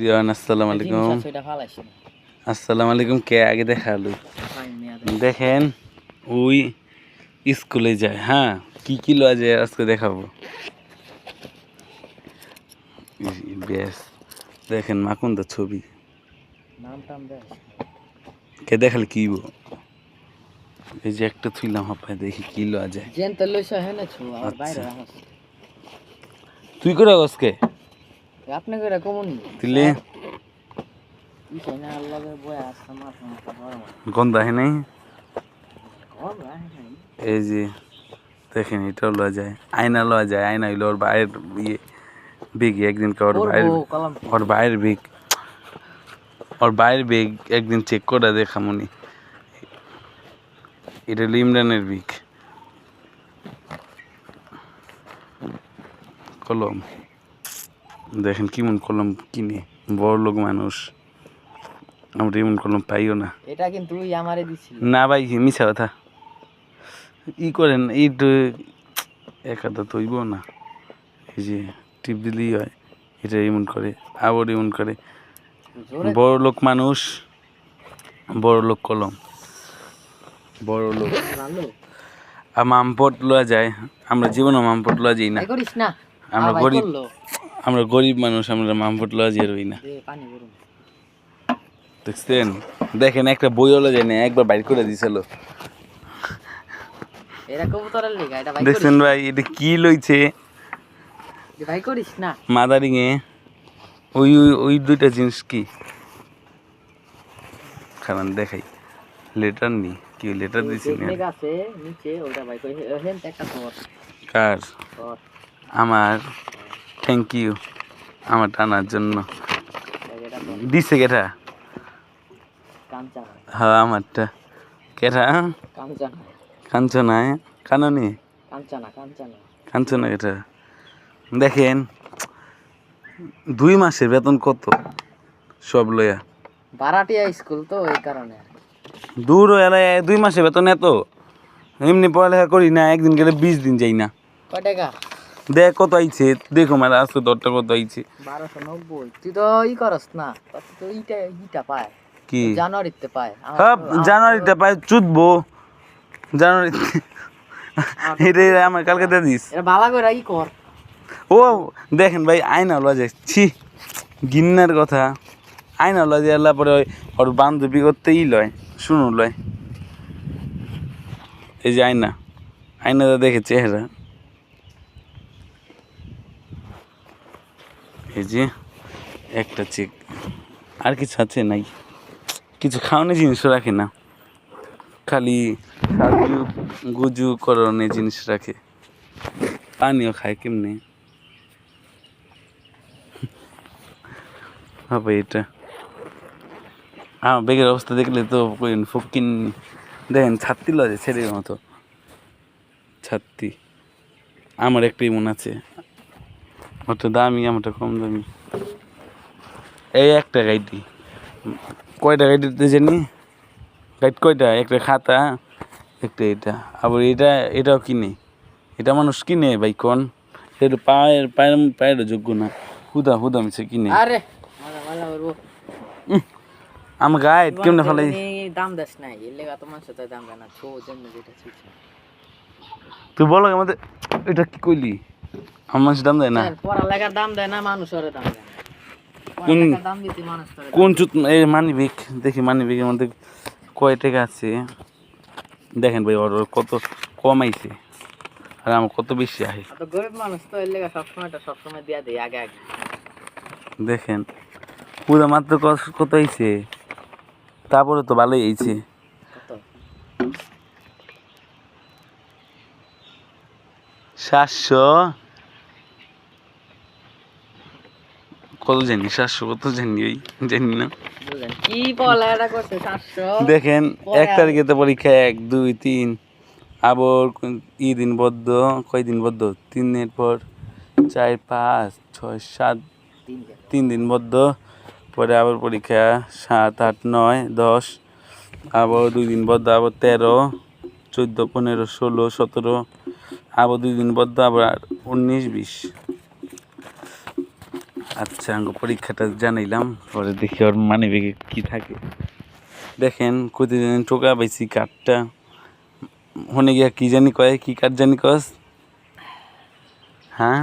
রিয়ান আসসালামু আলাইকুম। আসসালামু আলাইকুম কে আগে দেখাল? দেখেন ওই স্কুলে যায় হ্যাঁ? কি কি লওয়া যায় আজকে দেখাবো? ব্যাস। দেখেন মাকুন্দা ছবি। কে দেখালে কি? এই যে একটা থুইলাম হাপায় দেখি কি লওয়া যায় আচ্ছা। তুই করে আজকে? আপনি করে কমন তুলে। ই চাই না লগে বয় আসছে মাথা মাথা গরম গন্ধ আহে নাই? এই যে দেখেন এটাও লওয়া যায় আয়না লওয়া যায় আয়না হইল ওর বাইরের ইয়ে বেগ একদিন ওর বাইরের ওর বাইরের বেগ। ওর বাইরের বেগ একদিন চেক করে দেখামনি এটা হলো ইমরানের বেগ। কলম। দেখেন কেমন কলম কিনে। বড় লোক মানুষ। আমরা এমন কলম পাইও না। এটা কিন্তু আমারে না ভাই মিছা কথা। ই করেন এই তো একাটা তৈব না। এই যে টিপ দিলেই হয় এটা এমন করে আবার এমন করে। বড় লোক মানুষ বড় লোক কলম। বড় লোক আর মামপট লওয়া যায়। আমরা জীবনে মামপট লওয়া যাই না। আমরা গরিব। আমরা গরিব মানুষ আমরা মামপট লওয়া যাই রই না দেখছেন? দেখেন একটা বইওলা যায় না একবার বাইর করে দিছিল। দেখছেন ভাই এটা কি লইছে? এ ভাই করিস না। মাদারিং এ। ওই ওই ওই দুইটা জিনিস কি? খারান দেখাই। লেটার নি কি লেটার দিছি কার? আমার। থ্যাংক ইউ আমার টানার জন্য। দিছে কেটা? হ্যাঁ আমারটা। কেটা? কাঞ্চা কাঞ্চনায়। কাননি? কাঞ্চনা কেটা? দেখেন দুই মাসের বেতন কত? সব বারাটিয়া স্কুল তো এই কারণে। দূর এলাকায় দুই মাসে বেতন এত। এমনি পড়ালেখা করি না একদিন গেলে বিশ দিন যাই না। কয় টাকা? দেখ কত আইছে দেখো মেলা আজকে দরটা কত আইছে। বারোশো নব্বই। তুই তো ই করস না তো ইটা ইটা পায়। কি? জানুয়ারিতে পায়। হ্যাঁ জানুয়ারিতে পাই চুদবো জানুয়ারিতে এটা আমার কালকে দিয়ে দিস। ভালো করে ই কর। ও দেখেন ভাই আয়না লজে ছি গিন্নার কথা। আয়না লজে এলা পরে ওই ওর বান্ধবী করতে ই লয় শুনু লয়। এই যে আয়না। আয়নাটা দেখে চেহারা। এই যে একটা চেক। আর কিছু আছে নাই? কিছু খাওয়ানোর জিনিসও রাখে না। খালি গুজু করণের জিনিস রাখে। পানিও খায় কেমনে? হবে এটা। আমার বেগের অবস্থা দেখলে তো ফকিন দেখেন ছাত্তি লজে ছেলের মতো। ছাত্তি আমার একটাই মন আছে। ওটা দামি আমারটা কম দামি। এই একটা গাইডি কয়টা গাইডিতে জানি? গাইড কয়টা? একটা খাতা একটা এটা। আবার এটা এটাও কিনে। এটা মানুষ কিনে ভাই কোন? এটা পায়ের পায়ের পায়ের যোগ্য না। হুদা হুদা মিছে কিনে। আরে আমার গাইড কেমনে ফেলাই? দাম দেস নাই। এর লেগা তোমার সাথে দাম দেয় না। ছো জন্য যেটা ছিছে তুই বলো আমাদের এটা কি কইলি? আমার দাম দেয় না? পড়ালেখার দাম দেয় না মানুষের দাম দেয় কোন- দাম দিতে মানুষ কোন চুত এই মানি বেগ দেখি মানি বেগের মধ্যে কয় টাকা আছে? দেখেন ভাই ওর কত কম আইছে আর আমার কত বেশি আহে। গরিব মানুষ তো এর লেগা সবসময় দিয়া দেয় আগে আগে। দেখেন পুরো মাত্র কত- কত আইছে তারপরে তো ভালোই আইছে সাতশো। কত জানি সাতশো কত জানি ওই জানি না। দেখেন এক তারিখে তো পরীক্ষা এক দুই তিন আবার ই দিন বদ্ধ কয় দিন বদ্ধ? তিন দিনের পর চার পাঁচ ছয় সাত তিন দিন বদ্ধ পরে আবার পরীক্ষা সাত আট নয় দশ আবার দুই দিন বদ্ধ আবার তেরো চোদ্দ পনেরো ষোলো সতেরো আবার দুই দিন বদ্ধ আবার উনিশ বিশ। আচ্ছা আঙ্গ পরীক্ষাটা জানাইলাম পরে দেখি ওর মানে বেগে কী থাকে। দেখেন প্রতিদিন টোকা পাইছি কাঠটা। হনে গিয়া কি জানি কয় কি কাঠ জানি কস? হ্যাঁ?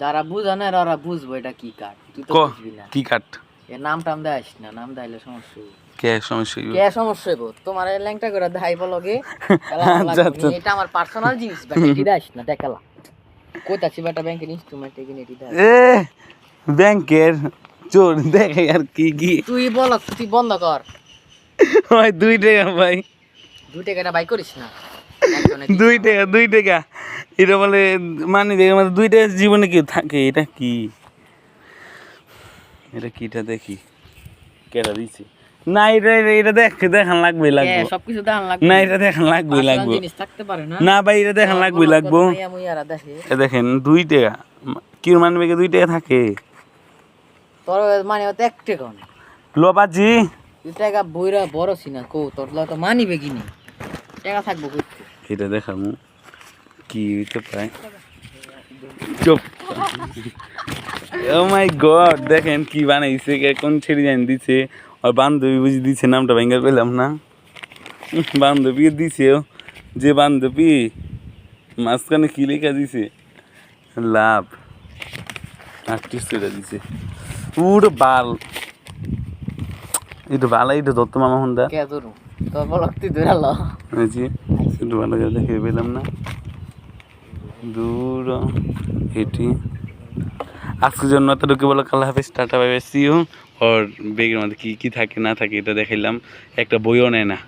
যারা বুঝে না ওরা বুঝব এটা কি কাঠ। তুই তো বুঝবি না। কি কাঠ? এর নাম টাম দেয়স না নাম দাইলে সমস্যা কে সমস্যা? কে সমস্যা হইব? তোমার ল্যাংটা করে লগে। আচ্ছা, আচ্ছা। এটা আমার পার্সোনাল জিনিস বেটা এটি দাইস না দেখালা। কইতাছি বেটা ব্যাংকের ইনস্ট্রুমেন্ট এটি ব্যাংকের চোর দেখে আর কি কি? তুই বল তুই বন্ধ কর। ভাই দুই টাকা ভাই। দুই টাকাটা বাই করিস না। দুই টাকা দুই টাকা। এটা বলে মানে দেখে মানে দুই টাকা জীবনে কি থাকে এটা কি? এটা কিটা দেখি। কেটা দিছি? না এটা এটা- দেখ দেখান লাগবে লাগবে। সবকিছু দেখান লাগবে। না এটা দেখান লাগবে লাগবে। থাকতে পারে না। না ভাই এটা দেখান লাগবে বলো, লাগবো। এ দেখেন দুই টাকা। কি মানবে দুই টাকা থাকে? তোর মানে হতে এক টাকা না লো বাজি। টাকা বইরা বড় সিনা কো তোর তো মানিবে কিনি টাকা থাকব করতে এটা দেখামু। কি হইতে পায় চুপ ও মাই গড দেখেন কি বানাইছে কে কোন ছেড়ে জান দিছে। আর বান্ধবী বুঝি দিছে নামটা ভেঙ্গার পেলাম না। বান্ধবী দিছে ও। যে বান্ধবী মাঝখানে কি লেখা দিছে? লাভ। আর্টিস্ট এটা দিছে। পুরো বাল। এটা বালা এটা দত্ত মামা হন্দা কে তোর? ধরে ল। ভালো পেলাম না। দূর এটি আজকের জন্য এতটুকু বলো কাল হাফিজ tata bye bye see you ওর বেগের মধ্যে কী কী থাকে না থাকে এটা দেখাইলাম। একটা বইও নেয় না।